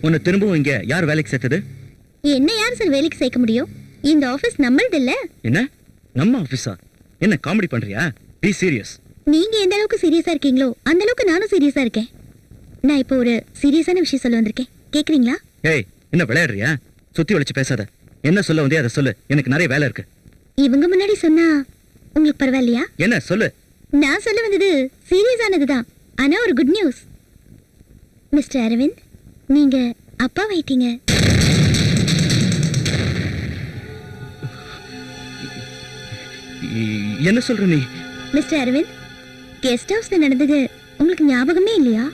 உன்னை திரும்பவும் இங்க யார் வேலைக்கு சேர்த்தது? என்ன யார் சார் வேலைக்கு சேர்க்க முடியும்? இந்த ஆபீஸ் நம்மளது இல்ல. என்ன? நம்ம ஆபீஸா என்ன காமெடி பண்றியா? பி சீரியஸ் நீங்க எந்த அளவுக்கு சீரியஸா இருக்கீங்களோ அந்த அளவுக்கு நானும் சீரியஸா இருக்கேன். நான் இப்போ ஒரு சீரியஸான விஷயம் சொல்ல வந்திருக்கேன். கேக்குறீங்களா? ஏய் என்ன விளையாடுறியா? சுத்தி வளைச்சு பேசாத. என்ன சொல்ல வந்தே அதை சொல்லு. எனக்கு நிறைய வேலை இருக்கு. இவங்க முன்னாடி சொன்னா உங்களுக்கு பரவாயில்லையா? என்ன சொல்லு. நான் சொல்ல வந்தது சீரியஸானதுதான் ஆனா ஒரு குட் நியூஸ் மிஸ்டர் அரவிந்த் நீங்க அப்பா வைட்டீங்க இ- என்ன சொல்ற நீ? மிஸ்டர் அரவிந்த் கெஸ்ட் ஹவுஸ்ல நடந்தது உங்களுக்கு ஞாபகமே இல்லையா?